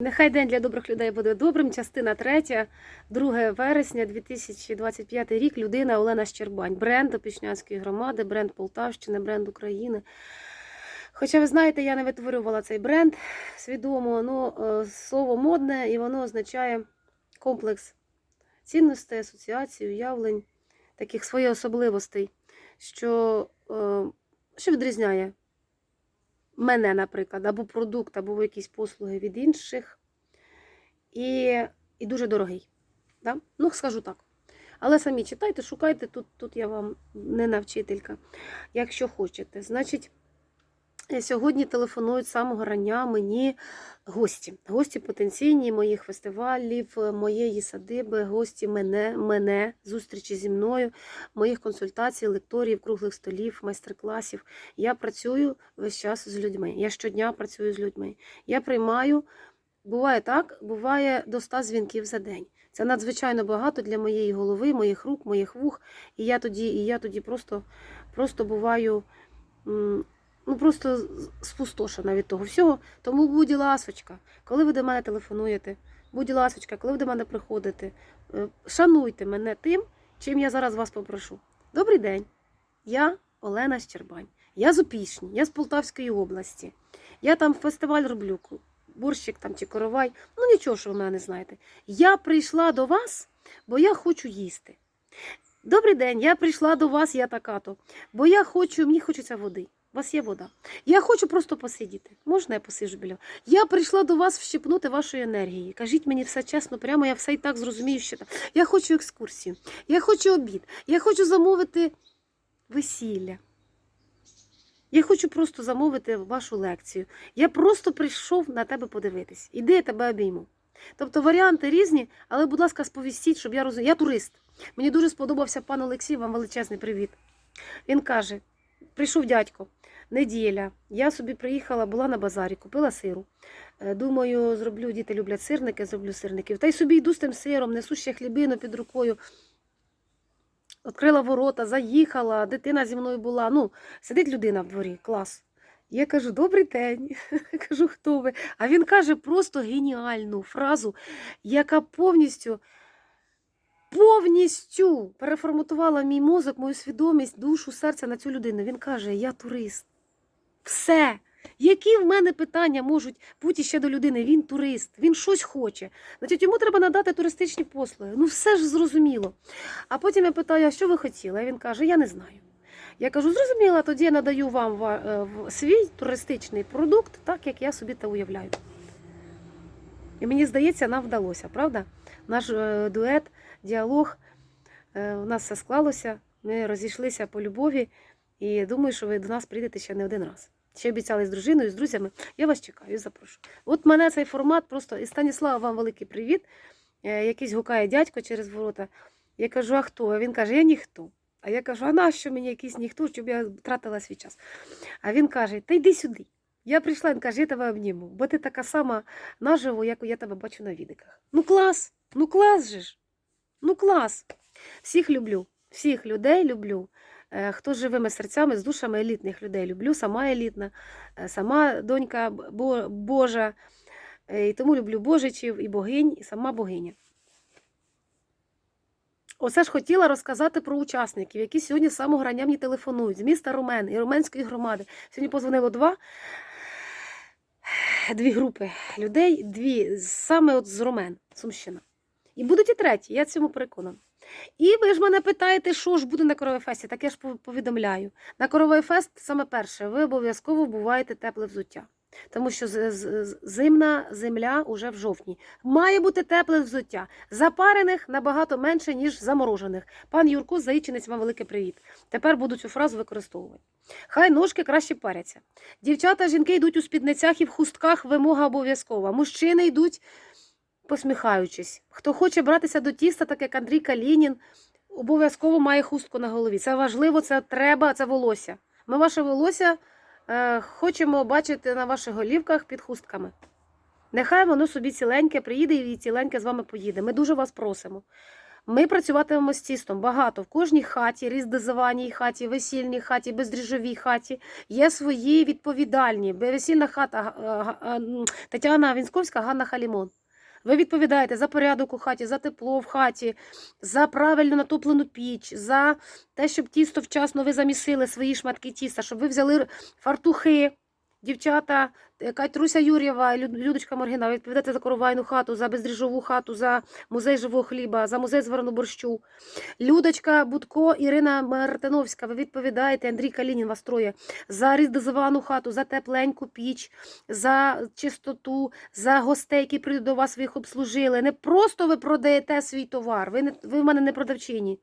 Нехай день для добрих людей буде добрим. Частина третя, 2 вересня 2025 рік. Людина Олена Щербань. Бренд Опішнянської громади, бренд Полтавщини, бренд України. Хоча ви знаєте, я не витворювала цей бренд свідомо, ну, е, слово модне і воно означає комплекс цінностей, асоціацій, уявлень, таких своїх особливостей, що, е, що відрізняє мене, наприклад, або продукт, або якісь послуги від інших. І, і дуже дорогий. Да? Ну, скажу так. Але самі читайте, шукайте, тут, тут я вам не навчителька, якщо хочете. Значить, сьогодні телефонують з самого рання мені гості. Гості потенційні моїх фестивалів, моєї садиби, гості мене, мене, зустрічі зі мною, моїх консультацій, лекторів, круглих столів, майстер-класів. Я працюю весь час з людьми. Я щодня працюю з людьми. Я приймаю, буває так, буває до 100 дзвінків за день. Це надзвичайно багато для моєї голови, моїх рук, моїх вух. І я тоді, і я тоді просто, просто буваю. Ну, просто спустошена від того всього. Тому будь ласочка, коли ви до мене телефонуєте, будь ласочка, коли ви до мене приходите, е, шануйте мене тим, чим я зараз вас попрошу. Добрий день. Я Олена Щербань. Я з Опішні, я з Полтавської області. Я там фестиваль роблю, борщик там чи коровай. Ну нічого, що ви мене не знаєте. Я прийшла до вас, бо я хочу їсти. Добрий день, я прийшла до вас, я така-то, бо я хочу, мені хочеться води. У вас є вода. Я хочу просто посидіти. Можна я посиджу біля? Я прийшла до вас вщипнути вашої енергії. Кажіть мені все чесно, прямо я все і так зрозумію, що так. Я хочу екскурсію, я хочу обід, я хочу замовити весілля. Я хочу просто замовити вашу лекцію. Я просто прийшов на тебе подивитись. Іди, я тебе обійму. Тобто варіанти різні, але, будь ласка, сповістіть, щоб я розуміла. Я турист. Мені дуже сподобався пан Олексій, вам величезний привіт. Він каже: прийшов дядько, неділя. Я собі приїхала, була на базарі, купила сиру. Е, Думаю, зроблю, діти люблять сирники, зроблю сирників. Та й собі йду з тим сиром, несу ще хлібину під рукою. Відкрила ворота, заїхала, дитина зі мною була. Ну, сидить людина в дворі, клас. Я кажу, добрий день. кажу, хто ви? А він каже просто геніальну фразу, яка повністю, повністю переформатувала мій мозок, мою свідомість, душу, серце на цю людину. Він каже: Я турист. Все. Які в мене питання можуть бути ще до людини? Він турист, він щось хоче. Значить, йому треба надати туристичні послуги. Ну, все ж зрозуміло. А потім я питаю, а що ви хотіли? А він каже, я не знаю. Я кажу, зрозуміла, тоді я надаю вам ва- е, свій туристичний продукт, так як я собі це уявляю. І мені здається, нам вдалося, правда? Наш е, дует, діалог, е, у нас все склалося, ми розійшлися по любові, і думаю, що ви до нас прийдете ще не один раз. Ще обіцяли з дружиною, з друзями. Я вас чекаю і запрошую. От мене цей формат просто. І Станіслава, вам великий привіт. Е, Якийсь гукає дядько через ворота. Я кажу, а хто? А він каже, я ніхто. А я кажу, а нащо мені якийсь ніхто, щоб я втратила свій час? А він каже, та йди сюди. Я прийшла, він каже, я тебе обніму, бо ти така сама наживо, як я тебе бачу на відиках. Ну клас, ну клас же ж. Ну клас. Всіх люблю, всіх людей люблю. Е, Хто з живими серцями, з душами елітних людей люблю, сама елітна, е, сама донька Божа. Е, І тому люблю божичів і богинь, і сама богиня. Оце ж хотіла розказати про учасників, які сьогодні з самого рання мені телефонують з міста Румен і Руменської громади. Сьогодні позвонило два. Дві групи людей, дві саме от з Румен, Сумщина. І будуть і треті, я цьому переконана. І ви ж мене питаєте, що ж буде на Коровефесті? так я ж повідомляю. На коровийфес, саме перше, ви обов'язково буваєте тепле взуття. Тому що зимна земля уже в жовтні. Має бути тепле взуття. Запарених набагато менше, ніж заморожених. Пан Юрко Заїчинець, вам великий привіт. Тепер буду цю фразу використовувати. Хай ножки краще паряться. Дівчата, жінки йдуть у спідницях і в хустках, вимога обов'язкова. Мужчини йдуть посміхаючись. Хто хоче братися до тіста, так як Андрій Калінін, обов'язково має хустку на голові. Це важливо, це треба, це волосся. Ми ваше волосся е, хочемо бачити на ваших голівках під хустками. Нехай воно собі ціленьке приїде і ціленьке з вами поїде. Ми дуже вас просимо. Ми працюватимемо з тістом багато. В кожній хаті, різдозованій хаті, весільній хаті, бездріжовій хаті є свої відповідальні. Весільна хата а, м, Тетяна Вінськовська, Ганна Халімон. Ви відповідаєте за порядок у хаті, за тепло в хаті, за правильно натоплену піч, за те, щоб тісто вчасно ви замісили свої шматки тіста, щоб ви взяли фартухи. Дівчата, е, Катруся Юр'єва, Людочка Моргіна, ви відповідаєте за коровайну хату, за бездріжову хату, за музей живого хліба, за музей звареного борщу. Людочка Будко, Ірина Мартиновська, ви відповідаєте, Андрій Калінін вас троє, за різдозовану хату, за тепленьку піч, за чистоту, за гостей, які прийдуть до вас, ви їх обслужили. Не просто ви продаєте свій товар, ви, не, ви в мене не продавчині.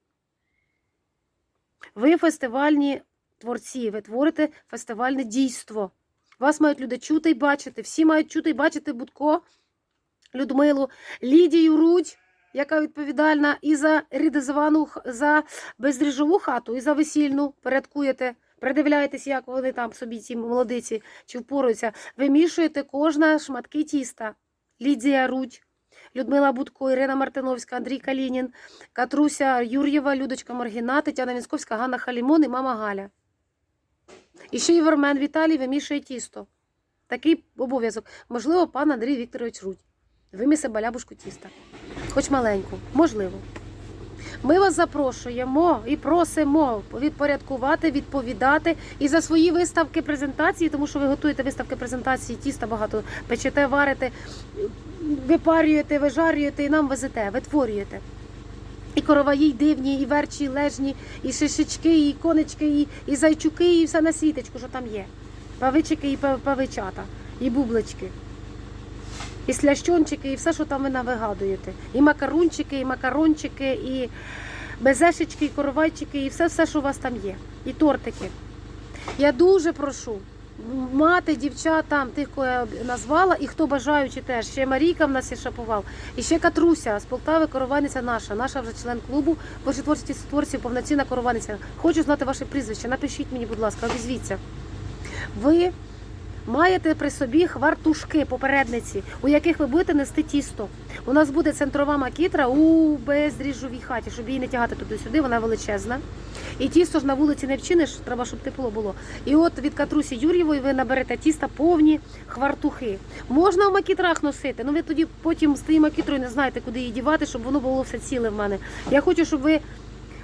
Ви фестивальні творці, ви творите фестивальне дійство. Вас мають люди чути і бачити. Всі мають чути і бачити Будко, Людмилу, Лідію Рудь, яка відповідальна і за рідизовану, за бездріжову хату, і за весільну. Порядкуєте, придивляєтесь, як вони там собі, ці молодиці, чи впораються. Вимішуєте кожна шматки тіста. Лідія Рудь, Людмила Будко, Ірина Мартиновська, Андрій Калінін, Катруся Юр'єва, Людочка Маргіна, Тетяна Вінськовська, Ганна Халімон і мама Галя. І ще Євермен Віталій вимішує тісто. Такий обов'язок. Можливо, пан Андрій Вікторович Рудь. Вимісе балябушку тіста. Хоч маленьку. Можливо. Ми вас запрошуємо і просимо відпорядкувати, відповідати і за свої виставки презентації, тому що ви готуєте виставки презентації, тіста багато печете, варите, випарюєте, вижарюєте і нам везете, витворюєте. І короваї, й дивні, і верчі, і лежні, і шишечки, і конечки, і, і зайчуки, і все на світочку, що там є. Павичики і павичата, і бублички, і слящончики, і все, що там ви навигадуєте. І макарунчики, і макарончики, і безешечки, і коровайчики, і все, все, що у вас там є. І тортики. Я дуже прошу мати дівчата, тих, кого я назвала, і хто бажаючи теж. Ще Марійка в нас є шапував, і ще Катруся з Полтави, корованиця наша, наша вже член клубу творчості творців, повноцінна корованиця. Хочу знати ваше прізвище. Напишіть мені, будь ласка, обізвіться. Ви маєте при собі хвартушки, попередниці, у яких ви будете нести тісто. У нас буде центрова макітра у бездріжовій хаті, щоб її не тягати туди-сюди, вона величезна. І тісто ж на вулиці не вчиниш, треба, щоб тепло було. І от від Катрусі Юр'євої ви наберете тіста повні хвартухи. Можна в макітрах носити, ну ви тоді потім з тією макітрою не знаєте, куди її дівати, щоб воно було все ціле в мене. Я хочу, щоб ви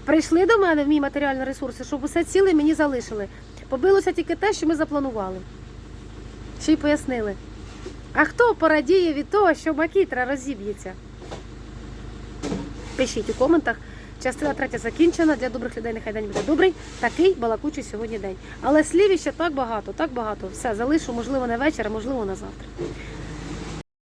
прийшли до мене в мій матеріальний ресурс, і щоб усе ціле мені залишили. Побилося тільки те, що ми запланували. Ще й пояснили. А хто порадіє від того, що макітра розіб'ється? Пишіть у коментах. Частина третя закінчена. Для добрих людей нехай день буде добрий. Такий балакучий сьогодні день. Але слів ще так багато, так багато. Все, залишу, можливо, на вечір, а можливо, на завтра.